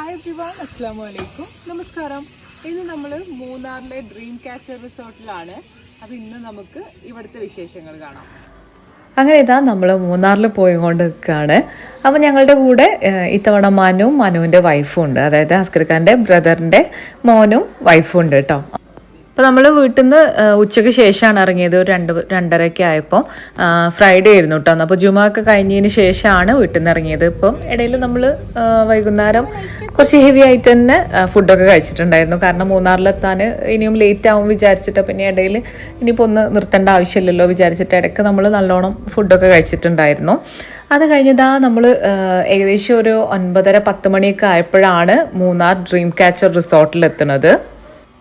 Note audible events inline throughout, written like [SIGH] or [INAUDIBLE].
Hi everyone അസ്സാം വലൈക്കും നമസ്കാരം ഇന്ന് നമ്മൾ മൂന്നാറിലെ ഡ്രീം കാച്ചർ റിസോർട്ടിലാണ് അപ്പോൾ ഇന്ന് നമുക്ക് ഇവിടുത്തെ വിശേഷങ്ങൾ കാണാം. അങ്ങനെ ഇതാ നമ്മൾ മൂന്നാറിൽ പോയിക്കൊണ്ട് നിൽക്കുകയാണ് അപ്പോൾ ഞങ്ങളുടെ കൂടെ ഇത്തവണ മനുവും മനുവിന്റെ വൈഫും ഉണ്ട്. അതായത് അസ്കർ ഖാന്റെ ബ്രദറിന്റെ മോനും വൈഫും ഉണ്ട് കേട്ടോ അപ്പോൾ നമ്മൾ വീട്ടിൽ നിന്ന് ഉച്ചയ്ക്ക് ശേഷമാണ് ഇറങ്ങിയത്. ഒരു രണ്ട് രണ്ടരയ്ക്ക് ആയപ്പോൾ ഫ്രൈഡേ ആയിരുന്നു കേട്ടോ അപ്പോൾ ജുമാ ഒക്കെ കഴിഞ്ഞതിന് ശേഷമാണ് വീട്ടിൽ നിന്ന് ഇറങ്ങിയത്. ഇപ്പം ഇടയിൽ നമ്മൾ വൈകുന്നേരം കുറച്ച് ഹെവി ആയിട്ട് തന്നെ ഫുഡൊക്കെ കഴിച്ചിട്ടുണ്ടായിരുന്നു. കാരണം മൂന്നാറിലെത്താൻ ഇനിയും ലേറ്റ് ആവും വിചാരിച്ചിട്ട് പിന്നെ ഇടയിൽ ഇനിയിപ്പോൾ ഒന്ന് നിർത്തേണ്ട ആവശ്യമില്ലല്ലോ വിചാരിച്ചിട്ട് ഇടയ്ക്ക് നമ്മൾ നല്ലോണം ഫുഡൊക്കെ കഴിച്ചിട്ടുണ്ടായിരുന്നു. അത് കഴിഞ്ഞതാ നമ്മൾ ഏകദേശം ഒരു ഒൻപതര പത്ത് മണിയൊക്കെ ആയപ്പോഴാണ് മൂന്നാർ ഡ്രീം കാച്ചർ റിസോർട്ടിൽ എത്തുന്നത്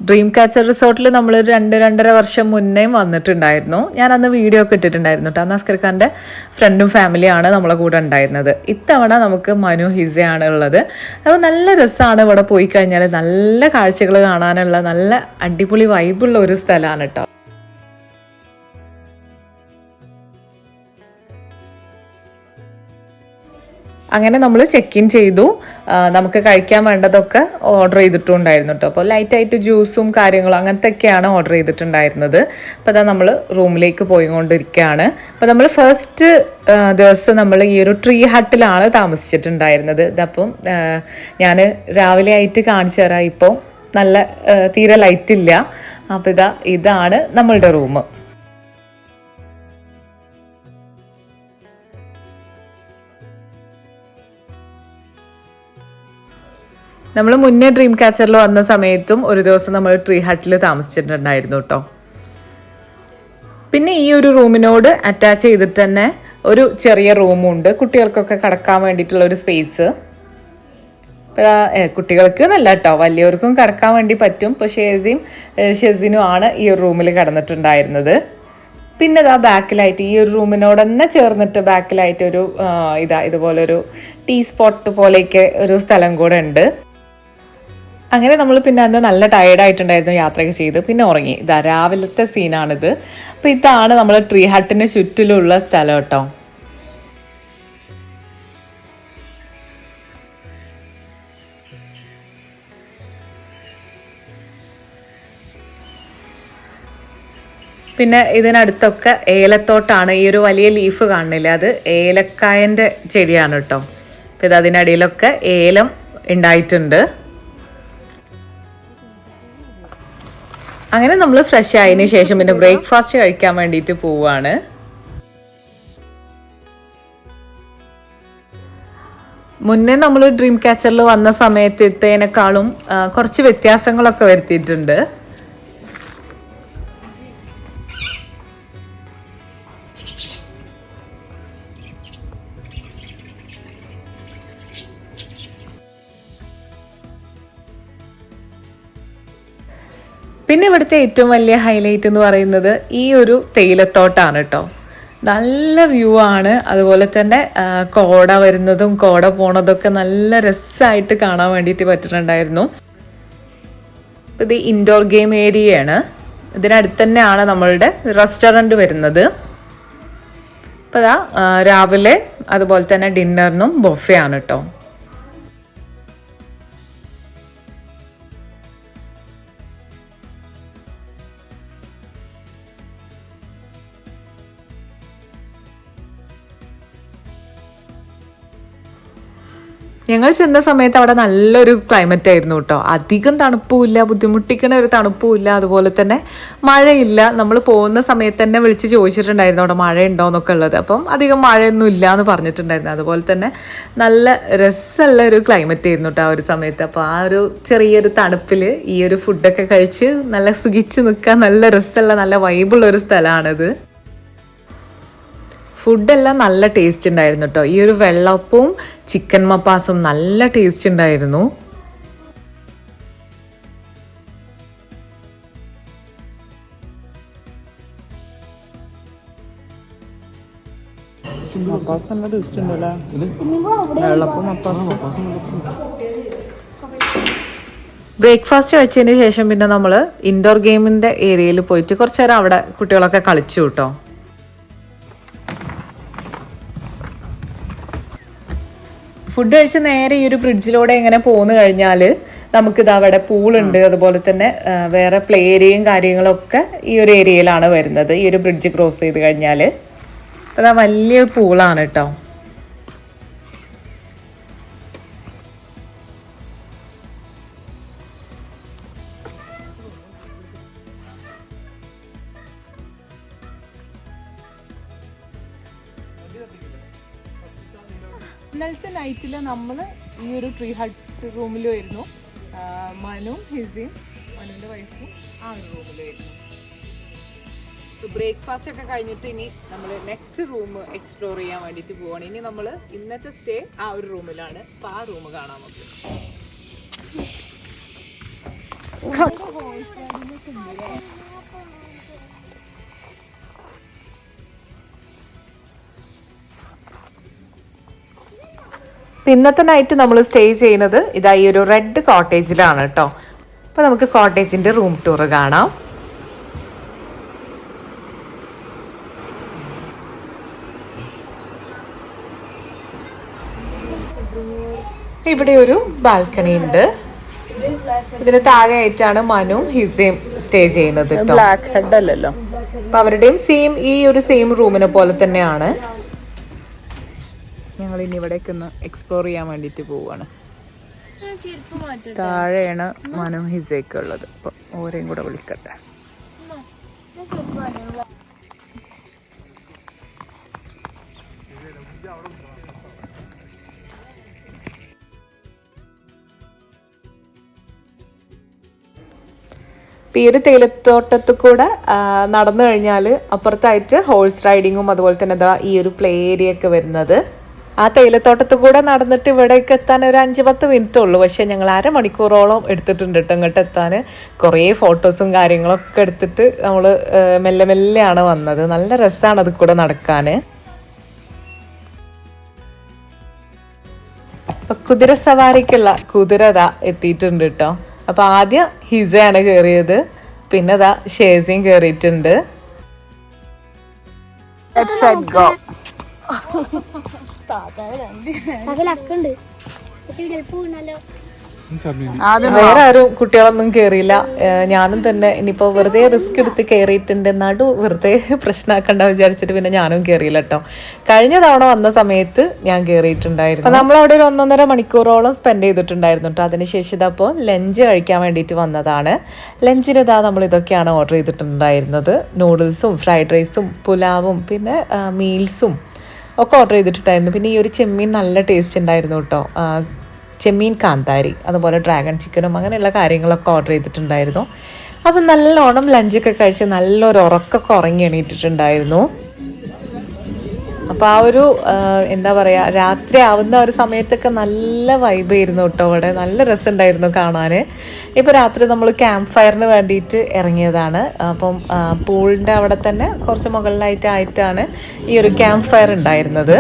ഡ്രീം കാച്ചർ റിസോർട്ടിൽ നമ്മൾ രണ്ട് രണ്ടര വർഷം മുന്നേയും വന്നിട്ടുണ്ടായിരുന്നു. ഞാൻ അന്ന് വീഡിയോ ഒക്കെ ഇട്ടിട്ടുണ്ടായിരുന്നു കേട്ടോ അന്ന് അസ്കർ ഖാന്റെ ഫ്രണ്ടും ഫാമിലിയാണ് നമ്മളെ കൂടെ ഉണ്ടായിരുന്നത്. ഇത്തവണ നമുക്ക് മനു ഹിസയാണ് ഉള്ളത്. അപ്പോൾ നല്ല രസമാണ് ഇവിടെ പോയി കഴിഞ്ഞാൽ നല്ല കാഴ്ചകൾ കാണാനുള്ള നല്ല അടിപൊളി വൈബുള്ള ഒരു സ്ഥലമാണ് കേട്ടോ അങ്ങനെ നമ്മൾ ചെക്ക് ഇൻ ചെയ്തു നമുക്ക് കഴിക്കാൻ വേണ്ടതൊക്കെ ഓർഡർ ചെയ്തിട്ടുണ്ടായിരുന്നു കേട്ടോ അപ്പോൾ ലൈറ്റായിട്ട് ജ്യൂസും കാര്യങ്ങളും അങ്ങനത്തെയൊക്കെയാണ് ഓർഡർ ചെയ്തിട്ടുണ്ടായിരുന്നത്. അപ്പോൾ അതാ നമ്മൾ റൂമിലേക്ക് പോയിക്കൊണ്ടിരിക്കുകയാണ്. അപ്പോൾ നമ്മൾ ഫസ്റ്റ് ദിവസം നമ്മൾ ഈ ഒരു ട്രീ ഹട്ടിലാണ് താമസിച്ചിട്ടുണ്ടായിരുന്നത്. ഇതപ്പം ഞാൻ രാവിലെ ആയിട്ട് കാണിച്ചു തരാം. ഇപ്പോൾ നല്ല തീരെ ലൈറ്റില്ല അപ്പോൾ ഇതാ ഇതാണ് നമ്മളുടെ റൂം. നമ്മൾ മുന്നേ ഡ്രീം കാച്ചറിൽ വന്ന സമയത്തും ഒരു ദിവസം നമ്മൾ ട്രീ ഹട്ടിൽ താമസിച്ചിട്ടുണ്ടായിരുന്നു കേട്ടോ പിന്നെ ഈ ഒരു റൂമിനോട് അറ്റാച്ച് ചെയ്തിട്ട് തന്നെ ഒരു ചെറിയ റൂമുണ്ട്. കുട്ടികൾക്കൊക്കെ കിടക്കാൻ വേണ്ടിയിട്ടുള്ള ഒരു സ്പേസ് കുട്ടികൾക്ക് നല്ല കേട്ടോ വലിയവർക്കും കിടക്കാൻ വേണ്ടി പറ്റും. ഇപ്പോൾ ഷേസിയും ഷെസിനും ആണ് ഈ ഒരു റൂമിൽ കിടന്നിട്ടുണ്ടായിരുന്നത്. പിന്നെ ഇതാ ബാക്കിലായിട്ട് ഈ ഒരു റൂമിനോട് തന്നെ ചേർന്നിട്ട് ബാക്കിലായിട്ട് ഒരു ഇതാ ഇതുപോലൊരു ടീ സ്പോട്ട് പോലെയൊക്കെ ഒരു സ്ഥലം കൂടെ ഉണ്ട്. അങ്ങനെ നമ്മൾ പിന്നെ അന്ന് നല്ല ടയേർഡായിട്ടുണ്ടായിരുന്നു യാത്രയൊക്കെ ചെയ്ത്. പിന്നെ ഉറങ്ങി. ഇതാ രാവിലത്തെ സീനാണിത് അപ്പോൾ ഇതാണ് നമ്മൾ ട്രീ ഹട്ടിന് ചുറ്റിലുള്ള സ്ഥലം കേട്ടോ. പിന്നെ ഇതിനടുത്തൊക്കെ ഏലത്തോട്ടാണ്. ഈ ഒരു വലിയ ലീഫ് കാണുന്നില്ല? അത് ഏലക്കായന്റെ ചെടിയാണ് കേട്ടോ. അപ്പം ഇത് അതിനടിയിലൊക്കെ ഏലം ഉണ്ടായിട്ടുണ്ട്. അങ്ങനെ നമ്മൾ ഫ്രഷ് ആയതിനു ശേഷം പിന്നെ ബ്രേക്ക്ഫാസ്റ്റ് കഴിക്കാൻ വേണ്ടിയിട്ട് പോവാണ്. മുന്നേ നമ്മൾ ഡ്രീം ക്യാച്ചറിൽ വന്ന സമയത്ത് ഇത്തേനേക്കാളും ആ, കുറച്ച് വ്യത്യാസങ്ങളൊക്കെ വരുത്തിയിട്ടുണ്ട്. പിന്നെ ഇവിടുത്തെ ഏറ്റവും വലിയ ഹൈലൈറ്റ് എന്ന് പറയുന്നത് ഈ ഒരു തേയിലത്തോട്ടാണ് കേട്ടോ നല്ല വ്യൂ ആണ്. അതുപോലെ തന്നെ കോട വരുന്നതും കോട പോണതൊക്കെ നല്ല രസമായിട്ട് കാണാൻ വേണ്ടിയിട്ട് പറ്റുന്നുണ്ടായിരുന്നു. ഇത് ഇൻഡോർ ഗെയിം ഏരിയയാണ് ഇതിനടുത്ത് തന്നെയാണ് നമ്മളുടെ റെസ്റ്റോറന്റ് വരുന്നത്. അപ്പോൾ രാവിലെ അതുപോലെ തന്നെ ഡിന്നറിനും ബൊഫേ ആണ് കേട്ടോ ഞങ്ങൾ ചെന്ന സമയത്ത് അവിടെ നല്ലൊരു ക്ലൈമറ്റ് ആയിരുന്നു കേട്ടോ അധികം തണുപ്പുമില്ല ബുദ്ധിമുട്ടിക്കണ ഒരു തണുപ്പുമില്ല അതുപോലെ തന്നെ മഴയില്ല. നമ്മൾ പോകുന്ന സമയത്ത് തന്നെ വിളിച്ച് ചോദിച്ചിട്ടുണ്ടായിരുന്നു അവിടെ മഴ ഉണ്ടോ എന്നൊക്കെ ഉള്ളത്. അപ്പം അധികം മഴയൊന്നും ഇല്ല എന്ന് പറഞ്ഞിട്ടുണ്ടായിരുന്നു. അതുപോലെ തന്നെ നല്ല രസമുള്ള ഒരു ക്ലൈമറ്റ് ആയിരുന്നു കേട്ടോ ആ ഒരു സമയത്ത്. അപ്പോൾ ആ ഒരു ചെറിയൊരു തണുപ്പിൽ ഈ ഒരു ഫുഡൊക്കെ കഴിച്ച് നല്ല സുഖിച്ച് നിൽക്കാൻ നല്ല രസമുള്ള നല്ല വൈബുള്ള ഒരു സ്ഥലമാണിത്. ഫുഡെല്ലാം നല്ല ടേസ്റ്റ് ഉണ്ടായിരുന്നു കേട്ടോ ഈ ഒരു വെള്ളപ്പവും ചിക്കൻ മപ്പാസും നല്ല ടേസ്റ്റ് ഉണ്ടായിരുന്നു. മപ്പാസ് നല്ല ടേസ്റ്റ് ഉണ്ടല്ലേ വെള്ളപ്പം മപ്പാസ് ബ്രേക്ക്ഫാസ്റ്റ് കഴിച്ചതിന് ശേഷം പിന്നെ നമ്മൾ ഇൻഡോർ ഗെയിമിന്റെ ഏരിയയിൽ പോയിട്ട് കുറച്ച് നേരം അവിടെ കുട്ടികളൊക്കെ കളിച്ചു കേട്ടോ ഫുഡ് കഴിച്ച് നേരെ ഈ ഒരു ബ്രിഡ്ജിലൂടെ ഇങ്ങനെ പോന്നു കഴിഞ്ഞാൽ നമുക്കിത് അവിടെ പൂളുണ്ട്. അതുപോലെ തന്നെ വേറെ പ്ലേ ഏരിയയും കാര്യങ്ങളൊക്കെ ഈ ഒരു ഏരിയയിലാണ് വരുന്നത്. ഈ ഒരു ബ്രിഡ്ജ് ക്രോസ് ചെയ്ത് കഴിഞ്ഞാൽ അതാ വലിയ പൂളാണ് കേട്ടോ നൈറ്റിൽ നമ്മൾ ഈ ഒരു ട്രീ ഹട്ട് റൂമിലായിരുന്നു മനുവും ഹിസിയും മനുവിന്റെ വൈഫും ആ ഒരു റൂമിലായിരുന്നു ബ്രേക്ക്ഫാസ്റ്റ് ഒക്കെ കഴിഞ്ഞിട്ട് ഇനി നമ്മൾ നെക്സ്റ്റ് റൂം എക്സ്പ്ലോർ ചെയ്യാൻ വേണ്ടിയിട്ട് പോവാണ്. ഇനി നമ്മൾ ഇന്നത്തെ സ്റ്റേ ആ ഒരു റൂമിലാണ് അപ്പോൾ ആ റൂം കാണാൻ നമുക്ക് അപ്പം ഇന്നത്തെ നൈറ്റ് നമ്മൾ സ്റ്റേ ചെയ്യുന്നത് ഇതാ ഈ ഒരു റെഡ് കോട്ടേജിലാണ് കേട്ടോ അപ്പോൾ നമുക്ക് കോട്ടേജിന്റെ റൂം ടൂർ കാണാം. ഇവിടെ ഒരു ബാൽക്കണി ഉണ്ട്. ഇതിന് താഴെ ആയിട്ടാണ് മനുവും ഹിസയും സ്റ്റേ ചെയ്യുന്നത് ബ്ലാക്ക് ഹെഡ് അല്ലല്ലോ. അപ്പൊ അവരുടെയും സെയിം ഈ ഒരു സെയിം റൂമിനെ പോലെ തന്നെയാണ്. ഞങ്ങൾ ഇനി ഇവിടേക്ക് ഒന്ന് എക്സ്പ്ലോർ ചെയ്യാൻ വേണ്ടിയിട്ട് പോവാണ്. താഴെയാണ് മനു ഹിസേക്ക് ഉള്ളത്. അപ്പൊ ഓരെയും കൂടെ വിളിക്കട്ടെ. ഈ ഒരു തേയിലത്തോട്ടത്തിൽ കൂടെ നടന്നു കഴിഞ്ഞാൽ അപ്പുറത്തായിട്ട് ഹോഴ്സ് റൈഡിങ്ങും അതുപോലെ തന്നെ ഈ ഒരു പ്ലേ ഏരിയ ഒക്കെ വരുന്നത്. ആ തേയിലത്തോട്ടത്തിൽ കൂടെ നടന്നിട്ട് ഇവിടേക്ക് എത്താൻ ഒരു അഞ്ച് പത്ത് മിനിറ്റ് ഉള്ളൂ. പക്ഷേ ഞങ്ങൾ അരമണിക്കൂറോളം എടുത്തിട്ടുണ്ട് കേട്ടോ ഇങ്ങോട്ട് എത്താൻ. കുറേ ഫോട്ടോസും കാര്യങ്ങളൊക്കെ എടുത്തിട്ട് നമ്മൾ മെല്ലെ മെല്ലെയാണ് വന്നത്. നല്ല രസമാണ് അത് കൂടെ നടക്കാൻ. അപ്പൊ കുതിര സവാരിക്കുള്ള കുതിര ദാ എത്തിയിട്ടുണ്ട് കേട്ടോ. അപ്പൊ ആദ്യം ഹിസയാണ് കയറിയത്. പിന്നെ അതാ ഷേസിയും കയറിയിട്ടുണ്ട്. [LAUGHS] പകലക്കുണ്ട് പക്ഷെ ചിലപ്പോ വീണാലോ വേറെ ആരും കുട്ടികളൊന്നും കേറിയില്ല. ഞാനും തന്നെ ഇനിയിപ്പോ വെറുതെ റിസ്ക് എടുത്ത് കയറിയിട്ടുണ്ട് നടു വെറുതെ പ്രശ്നമാക്കണ്ട വിചാരിച്ചിട്ട് പിന്നെ ഞാനും കേറിയില്ല കേട്ടോ കഴിഞ്ഞ തവണ വന്ന സമയത്ത് ഞാൻ കയറിയിട്ടുണ്ടായിരുന്നു നമ്മൾ അവിടെ ഒരു ഒന്നൊന്നര മണിക്കൂറോളം സ്പെൻഡ് ചെയ്തിട്ടുണ്ടായിരുന്നു കേട്ടോ അതിനുശേഷം ഇതപ്പോൾ ലഞ്ച് കഴിക്കാൻ വേണ്ടിയിട്ട് വന്നതാണ്. ലഞ്ചിന് ഇതാ നമ്മൾ ഇതൊക്കെയാണ് ഓർഡർ ചെയ്തിട്ടുണ്ടായിരുന്നത്. നൂഡിൽസും ഫ്രൈഡ് റൈസും പുലാവും പിന്നെ മീൽസും ഒക്കെ ഓർഡർ ചെയ്തിട്ടുണ്ടായിരുന്നു. പിന്നെ ഈ ഒരു ചെമ്മീൻ നല്ല ടേസ്റ്റ് ഉണ്ടായിരുന്നു കേട്ടോ. ചെമ്മീൻ കാന്താരി അതുപോലെ ഡ്രാഗൺ ചിക്കനും അങ്ങനെയുള്ള കാര്യങ്ങളൊക്കെ ഓർഡർ ചെയ്തിട്ടുണ്ടായിരുന്നു. അപ്പം നല്ലോണം ലഞ്ചൊക്കെ കഴിച്ച് നല്ലൊരു ഉറക്കമൊക്കെ ഉറങ്ങി എണീറ്റിട്ടുണ്ടായിരുന്നു. അപ്പോൾ ആ ഒരു എന്താ പറയുക രാത്രി ആവുന്ന ഒരു സമയത്തൊക്കെ നല്ല വൈബ് ആയിരുന്നു കേട്ടോ അവിടെ. നല്ല രസമുണ്ടായിരുന്നു കാണാൻ ഇപ്പോൾ രാത്രി നമ്മൾ ക്യാമ്പ് ഫയറിന് വേണ്ടിയിട്ട് ഇറങ്ങിയതാണ്. അപ്പം പൂളിന്റെ അവിടെ തന്നെ കുറച്ച് മുകളിലായിട്ടായിട്ടാണ് ഈ ഒരു ക്യാമ്പ് ഫയർ ഉണ്ടായിരുന്നത്.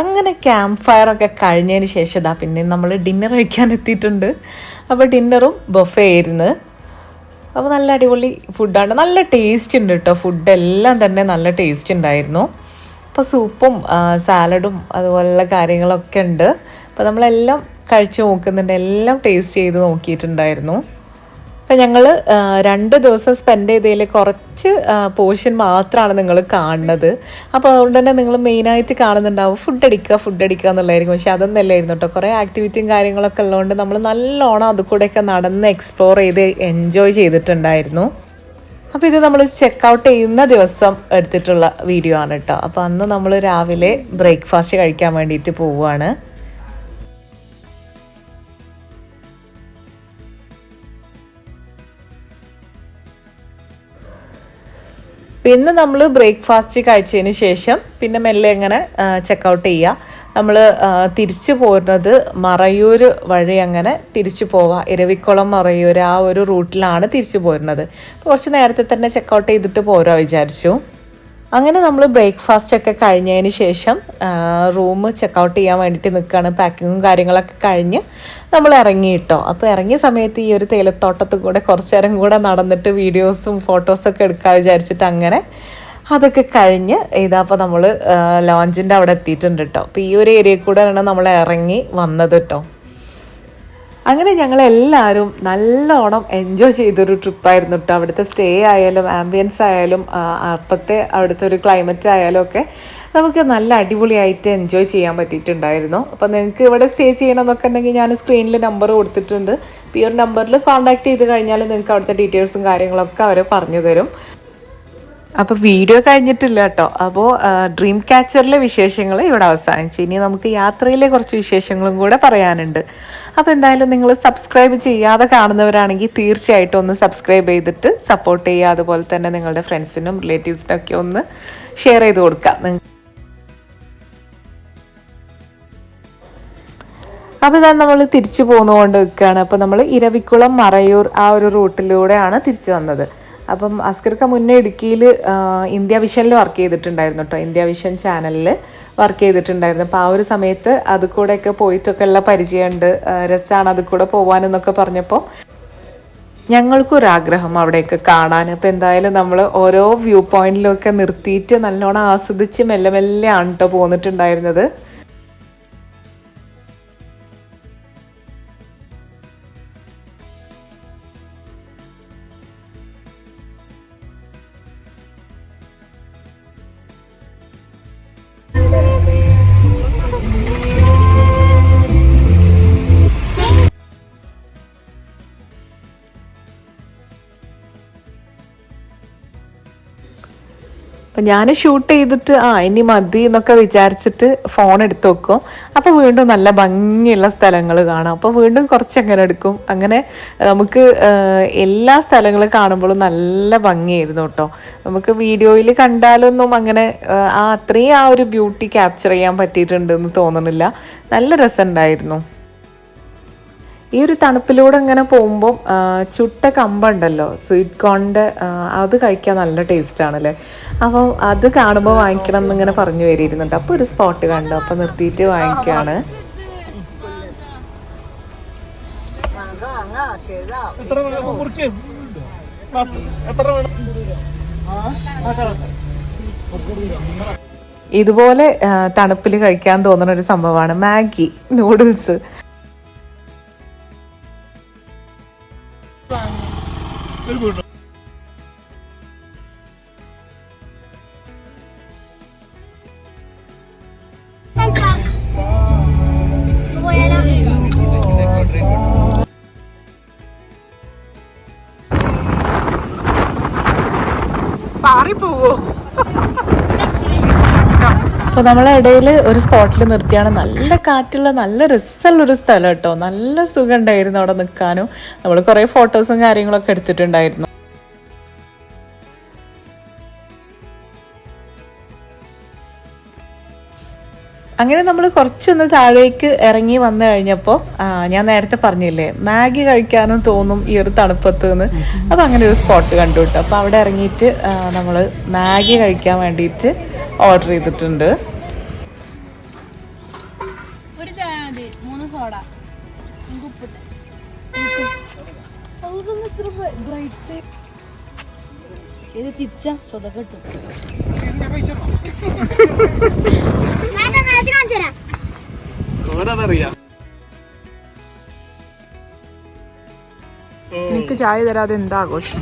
അങ്ങനെ ക്യാമ്പ് ഫയർ ഒക്കെ കഴിഞ്ഞതിന് ശേഷം ഇതാ പിന്നെ നമ്മൾ ഡിന്നർ കഴിക്കാൻ എത്തിയിട്ടുണ്ട്. അപ്പോൾ ഡിന്നറും ബൊഫേ ആയിരുന്നു. അപ്പോൾ നല്ല അടിപൊളി ഫുഡാണ് നല്ല ടേസ്റ്റ് ഉണ്ട് കേട്ടോ ഫുഡെല്ലാം തന്നെ നല്ല ടേസ്റ്റ് ഉണ്ടായിരുന്നു. അപ്പോൾ സൂപ്പും സാലഡും അതുപോലുള്ള കാര്യങ്ങളൊക്കെ ഉണ്ട്. അപ്പോൾ നമ്മളെല്ലാം കഴിച്ച് നോക്കുന്നുണ്ട്. എല്ലാം ടേസ്റ്റ് ചെയ്ത് നോക്കിയിട്ടുണ്ടായിരുന്നു. അപ്പം ഞങ്ങൾ രണ്ട് ദിവസം സ്പെൻഡ് ചെയ്തതിൽ കുറച്ച് പോർഷൻ മാത്രമാണ് നിങ്ങൾ കാണുന്നത്. അപ്പോൾ അതുകൊണ്ട് തന്നെ നിങ്ങൾ മെയിനായിട്ട് കാണുന്നുണ്ടാവും. ഫുഡ് അടിക്കുക ഫുഡ് അടിക്കുക എന്നുള്ളതായിരിക്കും. പക്ഷെ അതൊന്നും അല്ലായിരുന്നു കേട്ടോ. കുറേ ആക്ടിവിറ്റിയും കാര്യങ്ങളൊക്കെ ഉള്ളതുകൊണ്ട് നമ്മൾ നല്ലോണം അത് കൂടെയൊക്കെ നടന്ന് എക്സ്പ്ലോർ ചെയ്ത് എൻജോയ് ചെയ്തിട്ടുണ്ടായിരുന്നു. അപ്പോൾ ഇത് നമ്മൾ ചെക്ക് ഔട്ട് ചെയ്യുന്ന ദിവസം എടുത്തിട്ടുള്ള വീഡിയോ ആണ് കേട്ടോ. അപ്പോൾ അന്ന് നമ്മൾ രാവിലെ ബ്രേക്ക്ഫാസ്റ്റ് കഴിക്കാൻ വേണ്ടിയിട്ട് പോവുകയാണ്. പിന്നെ നമ്മൾ ബ്രേക്ക്ഫാസ്റ്റ് കഴിച്ചതിന് ശേഷം പിന്നെ മെല്ലെ എങ്ങനെ ചെക്കൗട്ട് ചെയ്യുക നമ്മൾ തിരിച്ചു പോരുന്നത് മറയൂർ വഴി അങ്ങനെ തിരിച്ചു പോവുക ഇരവിക്കുളം മറയൂർ ആ ഒരു റൂട്ടിലാണ് തിരിച്ചു പോരുന്നത്. കുറച്ച് നേരത്തെ തന്നെ ചെക്കൗട്ട് ചെയ്തിട്ട് പോരാ വിചാരിച്ചു. അങ്ങനെ നമ്മൾ ബ്രേക്ക്ഫാസ്റ്റ് ഒക്കെ കഴിഞ്ഞതിന് ശേഷം റൂം ചെക്കൗട്ട് ചെയ്യാൻ വേണ്ടിയിട്ട് നിൽക്കുകയാണ് പാക്കിങ്ങും കാര്യങ്ങളൊക്കെ കഴിഞ്ഞ് നമ്മൾ ഇറങ്ങി കേട്ടോ അപ്പോൾ ഇറങ്ങിയ സമയത്ത് ഈ ഒരു തേയിലത്തോട്ടത്തിൽ കൂടെ കുറച്ച് നേരം കൂടെ നടന്നിട്ട് വീഡിയോസും ഫോട്ടോസൊക്കെ എടുക്കാൻ വിചാരിച്ചിട്ട് അങ്ങനെ അതൊക്കെ കഴിഞ്ഞ് ഇതാപ്പോൾ നമ്മൾ ലോഞ്ചിന്റെ അവിടെ എത്തിയിട്ടുണ്ട് കേട്ടോ അപ്പോൾ ഈ ഒരു ഏരിയയിൽ കൂടെയാണ് നമ്മൾ ഇറങ്ങി വന്നത് കേട്ടോ അങ്ങനെ ഞങ്ങൾ എല്ലാവരും നല്ലോണം എൻജോയ് ചെയ്തൊരു ട്രിപ്പായിരുന്നു കേട്ടോ അവിടുത്തെ സ്റ്റേ ആയാലും ആംബിയൻസ് ആയാലും അപ്പത്തെ അവിടുത്തെ ഒരു ക്ലൈമറ്റ് ആയാലും ഒക്കെ നമുക്ക് നല്ല അടിപൊളിയായിട്ട് എൻജോയ് ചെയ്യാൻ പറ്റിയിട്ടുണ്ടായിരുന്നു. അപ്പോൾ നിങ്ങൾക്ക് ഇവിടെ സ്റ്റേ ചെയ്യണമെന്നൊക്കെ ഉണ്ടെങ്കിൽ ഞാൻ സ്ക്രീനിൽ നമ്പർ കൊടുത്തിട്ടുണ്ട്. ഈ ഒരു നമ്പറിൽ കോൺടാക്ട് ചെയ്ത് കഴിഞ്ഞാൽ നിങ്ങൾക്ക് അവിടുത്തെ ഡീറ്റെയിൽസും കാര്യങ്ങളൊക്കെ അവർ പറഞ്ഞു തരും. അപ്പോൾ വീഡിയോ കഴിഞ്ഞിട്ടില്ല കേട്ടോ അപ്പോൾ ഡ്രീം ക്യാച്ചറിലെ വിശേഷങ്ങൾ ഇവിടെ അവസാനിച്ചു. ഇനി നമുക്ക് യാത്രയിലെ കുറച്ച് വിശേഷങ്ങളും കൂടെ പറയാനുണ്ട്. അപ്പോൾ എന്തായാലും നിങ്ങൾ സബ്സ്ക്രൈബ് ചെയ്യാതെ കാണുന്നവരാണെങ്കിൽ തീർച്ചയായിട്ടും ഒന്ന് സബ്സ്ക്രൈബ് ചെയ്തിട്ട് സപ്പോർട്ട് ചെയ്യുക. അതുപോലെ തന്നെ നിങ്ങളുടെ ഫ്രണ്ട്സിനും റിലേറ്റീവ്സിനും ഒക്കെ ഒന്ന് ഷെയർ ചെയ്ത് കൊടുക്കാം അപ്പോൾ ഇതാ നമ്മൾ തിരിച്ചു പോന്നുകൊണ്ട് നിൽക്കുകയാണ് അപ്പോൾ നമ്മൾ ഇരവിക്കുളം മറയൂർ ആ ഒരു റൂട്ടിലൂടെയാണ് തിരിച്ചു വന്നത്. അപ്പം അസ്കർക്ക മുന്നേ ഇടുക്കിയിൽ ഇന്ത്യ വിഷനിൽ വർക്ക് ചെയ്തിട്ടുണ്ടായിരുന്നു കേട്ടോ ഇന്ത്യ വിഷൻ ചാനലിൽ വർക്ക് ചെയ്തിട്ടുണ്ടായിരുന്നു. അപ്പോൾ ആ ഒരു സമയത്ത് അത് കൂടെയൊക്കെ പോയിട്ടൊക്കെ ഉള്ള പരിചയമുണ്ട്. രസമാണ് അത് കൂടെ പോകാനെന്നൊക്കെ പറഞ്ഞപ്പോൾ ഞങ്ങൾക്കൊരാഗ്രഹം അവിടെയൊക്കെ കാണാൻ. അപ്പോൾ എന്തായാലും നമ്മൾ ഓരോ വ്യൂ പോയിന്റിലൊക്കെ നിർത്തിയിട്ട് നല്ലോണം ആസ്വദിച്ച് മെല്ലെ മെല്ലെ ആണ് കേട്ടോ പോന്നിട്ടുണ്ടായിരുന്നത്. ഞാൻ ഷൂട്ട് ചെയ്തിട്ട് ആ ഇനി മതി എന്നൊക്കെ വിചാരിച്ചിട്ട് ഫോൺ എടുത്തു വെക്കും. അപ്പോൾ വീണ്ടും നല്ല ഭംഗിയുള്ള സ്ഥലങ്ങൾ കാണാം. അപ്പോൾ വീണ്ടും കുറച്ച് അങ്ങനെ എടുക്കും. അങ്ങനെ നമുക്ക് എല്ലാ സ്ഥലങ്ങളും കാണുമ്പോഴും നല്ല ഭംഗിയായിരുന്നു കേട്ടോ. നമുക്ക് വീഡിയോയിൽ കണ്ടാലൊന്നും അങ്ങനെ ആ, അത്രയും ആ ഒരു ബ്യൂട്ടി ക്യാപ്ചർ ചെയ്യാൻ പറ്റിയിട്ടുണ്ടെന്ന് തോന്നുന്നില്ല നല്ല രസമുണ്ടായിരുന്നു. ഈ ഒരു തണുപ്പിലൂടെ ഇങ്ങനെ പോകുമ്പോൾ ചുട്ട കമ്പുണ്ടല്ലോ സ്വീറ്റ് കോണിന്റെ അത് കഴിക്കാൻ നല്ല ടേസ്റ്റ് ആണല്ലേ? അപ്പോൾ അത് കാണുമ്പോൾ വാങ്ങിക്കണം എന്നിങ്ങനെ പറഞ്ഞു വരിയിരുന്നുണ്ട് അപ്പോൾ ഒരു സ്പോട്ട് കണ്ടു. അപ്പോൾ നിർത്തിയിട്ട് വാങ്ങിക്കുകയാണ്. ഇതുപോലെ തണുപ്പിൽ കഴിക്കാൻ തോന്നുന്ന ഒരു സംഭവമാണ് മാഗി നൂഡിൽസ്. ഒരു അപ്പോൾ നമ്മളെ ഇടയിൽ ഒരു സ്പോട്ടിൽ നിർത്തിയാണ്. നല്ല കാറ്റുള്ള നല്ല രസമുള്ള ഒരു സ്ഥലം കേട്ടോ. നല്ല സുഖം ഉണ്ടായിരുന്നു അവിടെ നിൽക്കാനും. നമ്മൾ കുറേ ഫോട്ടോസും കാര്യങ്ങളൊക്കെ എടുത്തിട്ടുണ്ടായിരുന്നു. അങ്ങനെ നമ്മൾ കുറച്ചൊന്ന് താഴേക്ക് ഇറങ്ങി വന്നു കഴിഞ്ഞപ്പോൾ ഞാൻ നേരത്തെ പറഞ്ഞില്ലേ മാഗി കഴിക്കാനും തോന്നും ഈ ഒരു തണുപ്പത്ത് നിന്ന് അപ്പോൾ അങ്ങനെ ഒരു സ്പോട്ട് കണ്ടു കേട്ടോ. അപ്പോൾ അവിടെ ഇറങ്ങിയിട്ട് നമ്മൾ മാഗി കഴിക്കാൻ വേണ്ടിയിട്ട് ഓർഡർ ചെയ്തിട്ടുണ്ട്. ഇത് തിരിച്ചാ കിട്ടും എനിക്ക് ചായ തരാതെ എന്താ ആഘോഷം?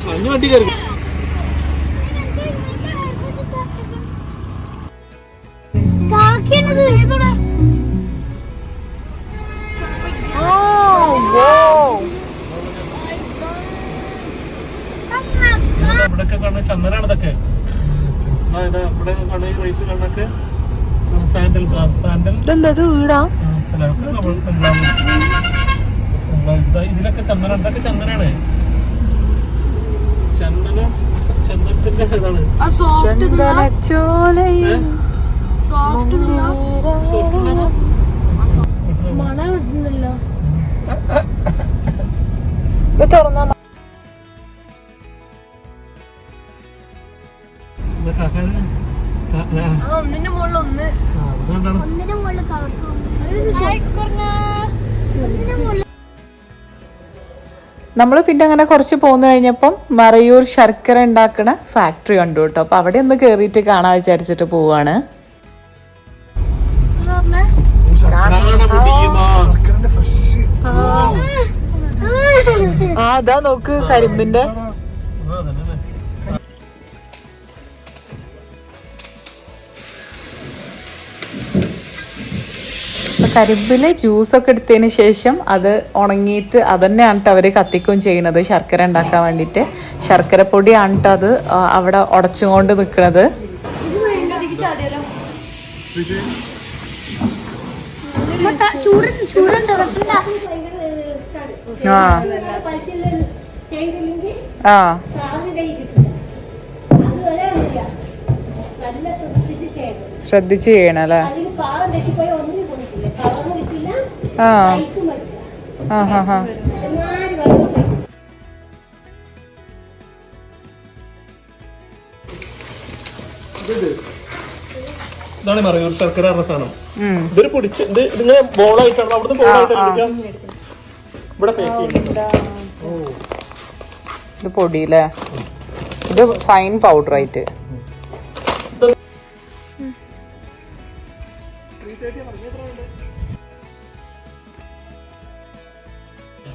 ഇത് വീടാ ഇതിലൊക്കെ ചന്ദനം ഇതൊക്കെ ചന്ദനാണ് ചന്ദനം ചന്ദനത്തിന്റെ ഇതാണ് മണം കിട്ടുന്നല്ലോ തുറന്നാ നമ്മൾ പിന്നെ അങ്ങനെ കുറച്ച് പോന്നു കഴിഞ്ഞപ്പം മറയൂർ ശർക്കര ഉണ്ടാക്കുന്ന ഫാക്ടറി ഉണ്ട് കേട്ടോ. അപ്പോൾ അവിടെ ഒന്ന് കയറിയിട്ട് കാണാൻ വിചാരിച്ചിട്ട് പോവാണ്. ആ അതാ നോക്ക് കരിമ്പിന്റെ. അപ്പൊ കരിമ്പിൽ ജ്യൂസൊക്കെ എടുത്തതിന് ശേഷം അത് ഉണങ്ങിയിട്ട് അതന്നെയാണ് ട്ടോ അവർ കത്തിക്കുകയും ചെയ്യണത് ശർക്കര ഉണ്ടാക്കാൻ വേണ്ടിയിട്ട്. ശർക്കര പൊടിയാണ് അത് അവിടെ ഉടച്ചുകൊണ്ട് നിൽക്കുന്നത് ആ. ആ. ശ്രദ്ധിച്ച് ചെയ്യണം. അല്ലേ? ആ. ആ ഹാ ഹാ. ഇതാണ് മറയൂർ ശർക്കര പറഞ്ഞ സാധനം. ഇതൊരു പൊടിച്ച് ഇത് ഇതിങ്ങനെ ബോളായിട്ടാണ്? അവിടുന്ന് ബോളായിട്ട് എടുക്കാം. ഇവിടെ ഇത്. പൊടിയില്ലേ? ഇത് ഫൈൻ പൗഡർ ആയിട്ട്.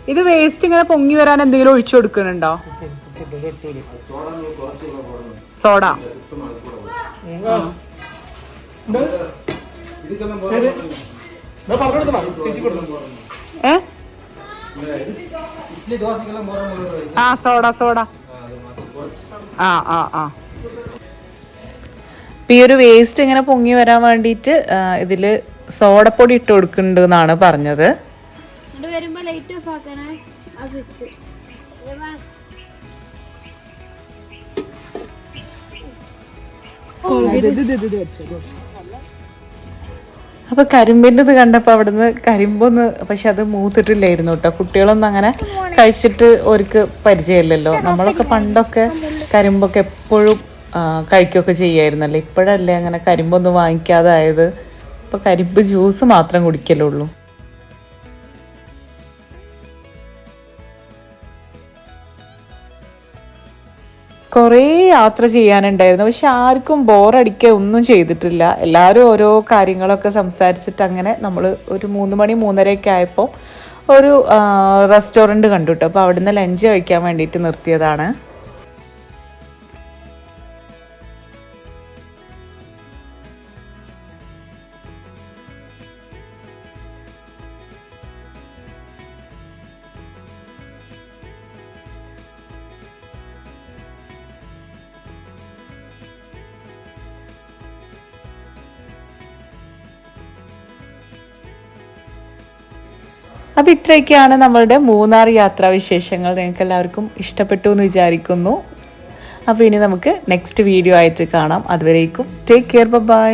ഇത് വേസ്റ്റ് ഇങ്ങനെ പൊങ്ങി വരാൻ എന്തെങ്കിലും ഒഴിച്ചു കൊടുക്കുന്നുണ്ടോ? സോഡ. ഏ? ആ സോഡ സോഡ. ആ ആ ആ. ഈ ഒരു വേസ്റ്റ് ഇങ്ങനെ പൊങ്ങി വരാൻ വേണ്ടിയിട്ട് ഇതിൽ സോഡപ്പൊടി ഇട്ട് കൊടുക്കുന്നുണ്ട് എന്നാണ് പറഞ്ഞത്. എന്നിട്ട് വരുമ്പോ ലൈറ്റ് ഓഫ് ആക്കണേ. ആ സ്വിച്ച് അപ്പൊ കരിമ്പിന്റെ ഇത് കണ്ടപ്പോൾ അവിടുന്ന് കരിമ്പൊന്ന് പക്ഷെ അത് മൂത്തിട്ടില്ലായിരുന്നു കേട്ടോ കുട്ടികളൊന്നും അങ്ങനെ കഴിച്ചിട്ട് അവർക്ക് പരിചയമില്ലല്ലോ. നമ്മളൊക്കെ പണ്ടൊക്കെ കരിമ്പൊക്കെ എപ്പോഴും കഴിക്കുകയൊക്കെ ചെയ്യായിരുന്നല്ലോ. ഇപ്പോഴല്ലേ അങ്ങനെ കരിമ്പൊന്നും വാങ്ങിക്കാതായത്. ഇപ്പൊ കരിമ്പ് ജ്യൂസ് മാത്രം കുടിക്കലുള്ളൂ കുറേ യാത്ര ചെയ്യാനുണ്ടായിരുന്നു. പക്ഷെ ആർക്കും ബോറടിക്കുക ഒന്നും ചെയ്തിട്ടില്ല. എല്ലാവരും ഓരോ കാര്യങ്ങളൊക്കെ സംസാരിച്ചിട്ട് അങ്ങനെ നമ്മൾ ഒരു മൂന്ന് മണി മൂന്നരയൊക്കെ ആയപ്പോൾ ഒരു റെസ്റ്റോറന്റ് കണ്ടു കേട്ടോ അപ്പോൾ അവിടുന്ന് ലഞ്ച് കഴിക്കാൻ വേണ്ടിയിട്ട് നിർത്തിയതാണ്. അപ്പോൾ ഇത്രയൊക്കെയാണ് നമ്മളുടെ മൂന്നാർ യാത്രാ വിശേഷങ്ങൾ. നിങ്ങൾക്ക് എല്ലാവർക്കും ഇഷ്ടപ്പെട്ടു എന്ന് വിചാരിക്കുന്നു. അപ്പോൾ ഇനി നമുക്ക് നെക്സ്റ്റ് വീഡിയോ ആയിട്ട് കാണാം. അതുവരേക്കും ടേക്ക് കെയർ ബൈ